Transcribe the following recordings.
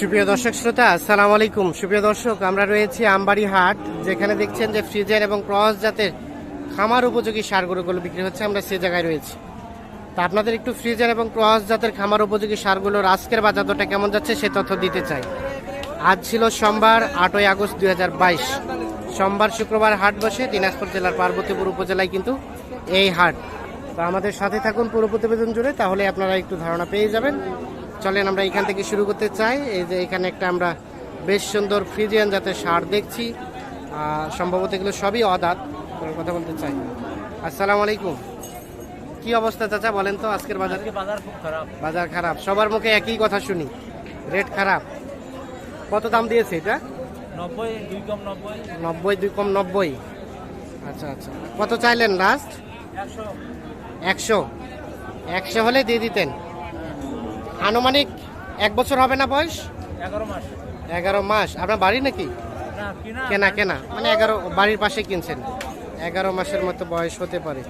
সুপ্রিয় দর্শক শ্রোতা, আসসালামু আলাইকুম। সুপ্রিয় দর্শক, আমরা রয়েছি আমবাড়ি হাট যেখানে দেখছেন যে ফ্রিজের এবং ক্রস জাতের খামার উপযোগী সারগুলোগুলো বিক্রি হচ্ছে। আমরা সে জায়গায় রয়েছি। তা আপনাদের একটু ফ্রিজের এবং ক্রস জাতের খামার উপযোগী সারগুলোর আজকের বাজার দরটা কেমন যাচ্ছে সে তথ্য দিতে চাই। আজ ছিল সোমবার, আটই আগস্ট দুই হাজার বাইশ। সোমবার, শুক্রবার হাট বসে, দিনাজপুর জেলার পার্বতীপুর উপজেলায় কিন্তু এই হাট। তো আমাদের সাথে থাকুন পুরো প্রতিবেদন জুড়ে, তাহলে আপনারা একটু ধারণা পেয়ে যাবেন। চলেন আমরা এখান থেকে শুরু করতে চাই। এই যে এখানে একটা আমরা বেশ সুন্দর ফ্রিজিয়ান জাতের সার দেখছি। সম্ভবত এগুলো সবই অদাত। কথা বলতে চাই। আসসালামু আলাইকুম। কি অবস্থা চাচা বলেন তো আজকের বাজার? বাজার খারাপ। সবার মুখে একই কথা শুনি। রেট খারাপ। কত দাম দিয়েছে এটা? নব্বই দুই কম নব্বই। নব্বই দুই কম নব্বই। আচ্ছা আচ্ছা। কত চাইলেন লাস্ট একশো। একশো হলে দিয়ে দিতেন। আনুমানিক এক বছর হবে না বয়স? এগারো মাস। এগারো মাস। আপনার বাড়ি নাকি? কেনা। কেনা মানে এগারো বাড়ির পাশে কিনছেন। এগারো মাসের মতো বয়স হতে পারে।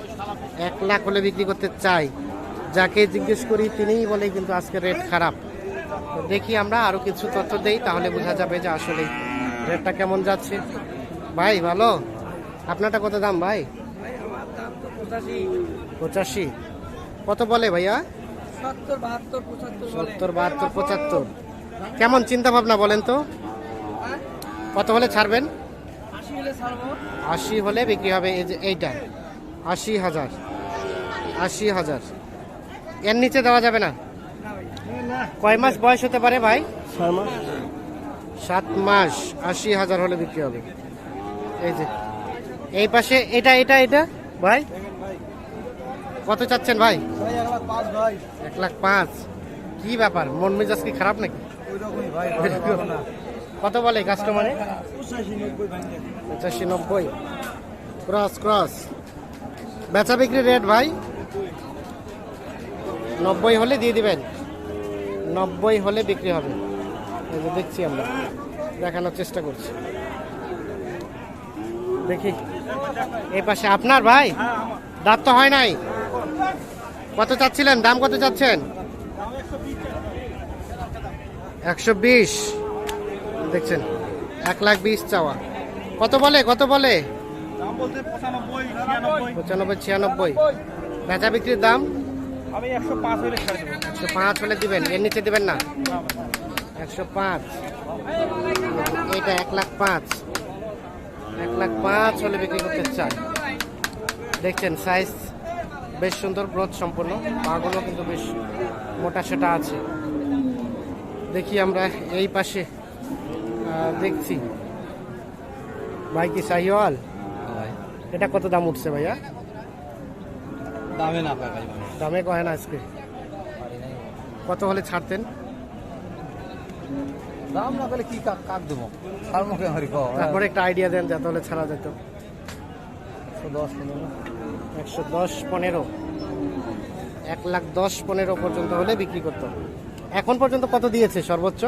এক লাখ হলে বিক্রি করতে চাই। যাকে জিজ্ঞেস করি তিনিই বলে কিন্তু আজকে রেট খারাপ। তো দেখি আমরা আরও কিছু তথ্য দেই তাহলে বোঝা যাবে যে আসলে রেটটা কেমন যাচ্ছে। ভাই ভালো? আপনারটা কত দাম ভাই? পঁচাশি। কত বলে ভাইয়া? সত্তর বাহাত্তর পঁচাত্তর কেমন চিন্তা ভাবনা বলেন তো? কত হলে ছাড়বেন? আশি হলে ছাড়বো। আশি হলে বিক্রি হবে এই যে এইটা। আশি হাজার। আশি হাজার। এর নিচে দেওয়া যাবে না? কয় মাস বয়স হতে পারে ভাই? সাত মাস। আশি হাজার হলে বিক্রি হবে। এই যে। এই পাশে এটা এটা এটা? ভাই? কত চাচ্ছেন ভাই? এক লাখ পাঁচ? কি ব্যাপার? মন মেজাজ কি খারাপ নাকি? কত বলে কাস্টমারে পঁচাশি নব্বই ক্রস ক্রস বেচা বিক্রি রেট ভাই? নব্বই হলে দিয়ে দিবেন। নব্বই হলে বিক্রি হবে। এই যে দেখছি আমরা। দেখানোর চেষ্টা করছি। দেখি। এই পাশে আপনার ভাই? দাঁত তো হয় নাই? কত চাচ্ছিলেন? দাম কত চাচ্ছেন? একশো বিশ। দেখছেন এক লাখ বিশ চাওয়া। কত বলে? কত বলে? পঁচানব্বই ছিয়ানব্বই। বেচা বিক্রির দাম? একশো পাঁচ হলে একশো পাঁচ হলে দিবেন এর নিচে দিবেন না? একশো পাঁচ। এটা এক লাখ পাঁচ। এক লাখ পাঁচ হলে বিক্রি করতে চাই দেখছেন সাইজ বেশ সুন্দর গ্রোথ সম্পন্ন পাগুলো কিন্তু বেশ মোটা সেটা আছে। দেখি আমরা এই পাশে দেখছি। ভাই কি শাহিওয়াল এটা কত দাম উঠছে ভাইয়া? দামে না দামে কয় না আজকে? কত হলে ছাড়তেন? দাম না পেলে কি কাক দেবো? তারপরে একটা আইডিয়া দেন যাতে হলে ছাড়া যেত। দশ পনেরো একশো দশ পনেরো। এক লাখ দশ পনেরো পর্যন্ত হলে বিক্রি করতো। এখন পর্যন্ত কত দিয়েছে সর্বোচ্চ?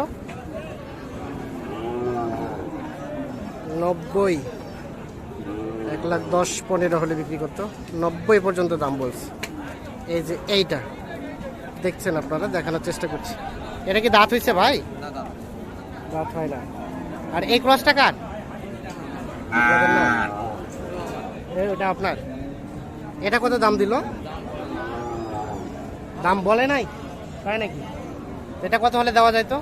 নব্বই। এক লাখ দশ পনেরো হলে বিক্রি করতো। নব্বই পর্যন্ত দাম বলছে। এই যে এইটা। দেখছেন আপনারা দেখানোর চেষ্টা করছি। এটা কি দাঁত হয়েছে ভাই? দাঁত হয় না। আর এই ক্রসটা কার? ওটা আপনার? এটা কত দাম দিল? দাম বলে নাই? তাই নাকি? এটা কত হলে দেওয়া যায় তো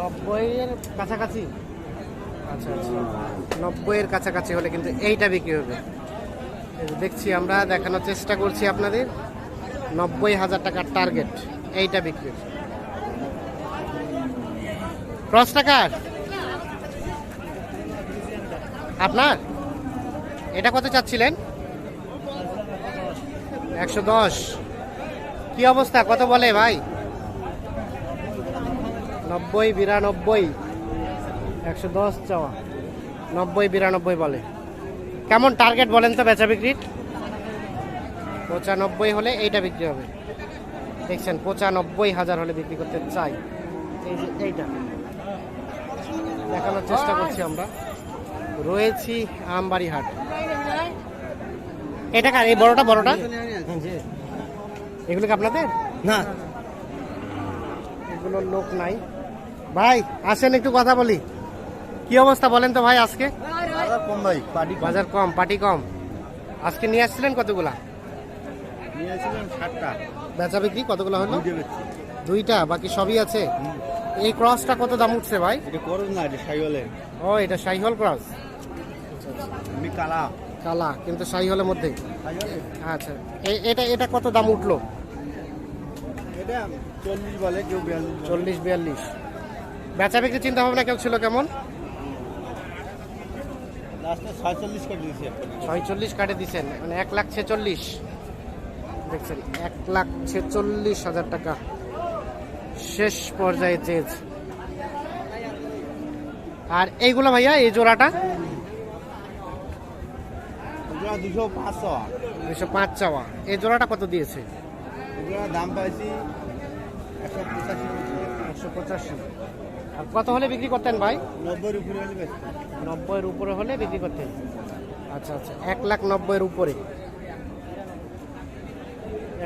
নব্বইয়ের কাছাকাছি। আচ্ছা আচ্ছা। নব্বইয়ের কাছাকাছি হলে কিন্তু এইটা বিক্রি হবে। দেখছি, আমরা দেখানোর চেষ্টা করছি আপনাদের। নব্বই হাজার টাকার টার্গেট এইটা বিক্রি। ক্রস টাকার আপনার? এটা কত চাচ্ছিলেন? একশো দশ। কি অবস্থা? কত বলে ভাই? নব্বই, বিরানব্বই। একশো দশ চাওয়া। নব্বই, বিরানব্বই বলে। কেমন টার্গেট বলেন তো বেচা বিক্রির? পঁচানব্বই হলে এইটা বিক্রি হবে। দেখছেন, পঁচানব্বই হাজার হলে বিক্রি করতে চাই। এইটা। দেখানোর চেষ্টা করছি আমরা। রয়েছি আমবাড়ি হাট এটা কার? এই বড়টা বড়টা? এগুলো কি আপনাদের? না। এগুলো লোক নাই। ভাই আসেন একটু কথা বলি। কি অবস্থা বলেন তো ভাই আজকে? বাজার কম ভাই পাটি বাজার কম পাটি কম। আজকে নিয়ে আসছিলেন কতগুলা? ষাটটা বেচা বিক্রি কতগুলো হলো? দুইটা বাকি সবই আছে? এই ক্রসটা কত দাম উঠছে ভাই? এটা না ও এটা শাহিহল ক্রস। কালা। কালা কিন্তু শাহিহলের মধ্যে। সাইওয়ালের আচ্ছা এটা এটা কত দাম উঠল? এটা চল্লিশ বলে কেউ বিয়াল্লিশ বলে। চল্লিশ বিয়াল্লিশ। বেচা বিক্রি চিন্তা ভাবনা কেউ ছিল কেমন? ছয়চল্লিশ কাটে দিছেন মানে এক লাখ ছেচল্লিশ। দেখছেন এক লাখ ছেচল্লিশ হাজার টাকা। শেষ পর্যায়ে চেয়েছে আর এইগুলো ভাইয়া এই জোড়াটা? দুশো পাঁচশো দুশো পাঁচ চাওয়া এই জোড়াটা কত দিয়েছে? দাম পাইছি একশো পঁচাশি। একশো পঁচাশি। আর কত হলে বিক্রি করতেন ভাই? নব্বইয়ের উপরে হলে নব্বইয়ের উপরে হলে বিক্রি করতেন। আচ্ছা আচ্ছা। এক লাখ নব্বইয়ের উপরে।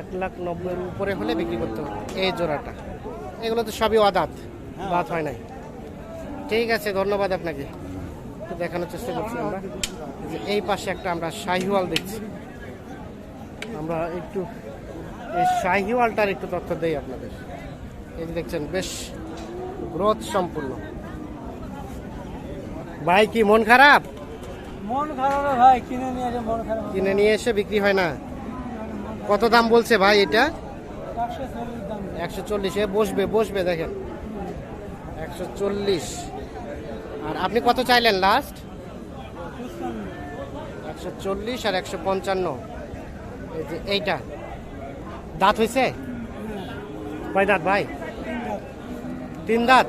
এক লাখ নব্বইয়ের উপরে হলে বিক্রি করতে হবে এই জোড়াটা। এগুলো তো সবই অদাত বাদ হয় নাই। ঠিক আছে ধন্যবাদ আপনাকে। দেখানোর চেষ্টা করছি আমরা। যে এই পাশে একটা আমরা শাহিওয়াল দেখছি। আমরা একটু এই শাহিওয়ালটার একটু তথ্য দেই আপনাদের। এই যে দেখছেন বেশ গ্রোথ সম্পূর্ণ। ভাই কি মন খারাপ? মন খারাপ ভাই কিনে নিয়ে এসে মন খারাপ। কিনে নিয়ে এসে বিক্রি হয় না। কত দাম বলছে ভাই এটা? একশো চল্লিশ বসবে বসবে দেখেন। একশো চল্লিশ। আর আপনি কত চাইলেন লাস্ট একশো চল্লিশ আর একশো পঞ্চান্ন। এই যে এইটা। দাঁত হয়েছে কয় দাঁত ভাই? তিন দাঁত?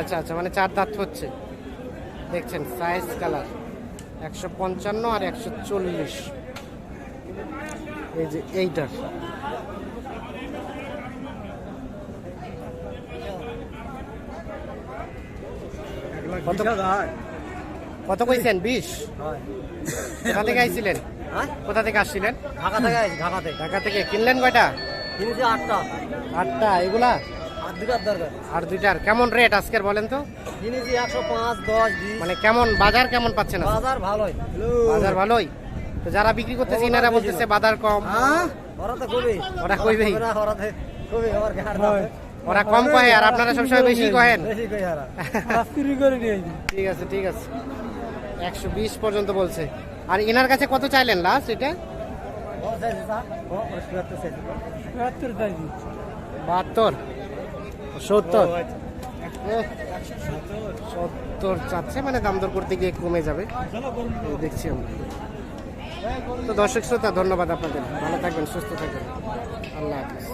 আচ্ছা আচ্ছা মানে চার দাঁত হচ্ছে। দেখছেন সাইজ কালার একশো পঞ্চান্ন আর একশো চল্লিশ। এই যে এইটার কত? কত কইছেন? বিশ? কোথা থেকে আইছিলেন? কোথা থেকে আসছিলেন? ঢাকা থেকে আসি ঢাকা থেকে। ঢাকা থেকে। কিনলেন কয়টা? কিনেছি আটটা। আটটা। এগুলা? আর দুটার দরকার। আর দুইটার। কেমন রেট আজকের বলেন তো? কিনেছি একশো পাঁচ দশ মানে কেমন বাজার কেমন পাচ্ছেন? বাজার ভালোই। বাজার ভালোই? তো যারা বিক্রি করতেছে ইনারা বলতেছে বাজার কম। হ্যাঁ? ওরা তো খুবই। ওরা কইবেই। ওরা তো খুবই আমার গাড় ওরা কম কহে আর আপনারা সবসময় বেশি কহেন ঠিক আছে ঠিক আছে। একশো বিশ পর্যন্ত বলছে। আর এনার কাছে কত চাইলেন লাস্ট এটা? বাহাত্তর। সত্তর। সত্তর চাচ্ছে মানে দাম দর করতে গিয়ে কমে যাবে। দেখছি আমরা। তো দর্শক শ্রোতা, ধন্যবাদ আপনাদের। ভালো থাকবেন, সুস্থ থাকবেন। আল্লাহ হাফিজ।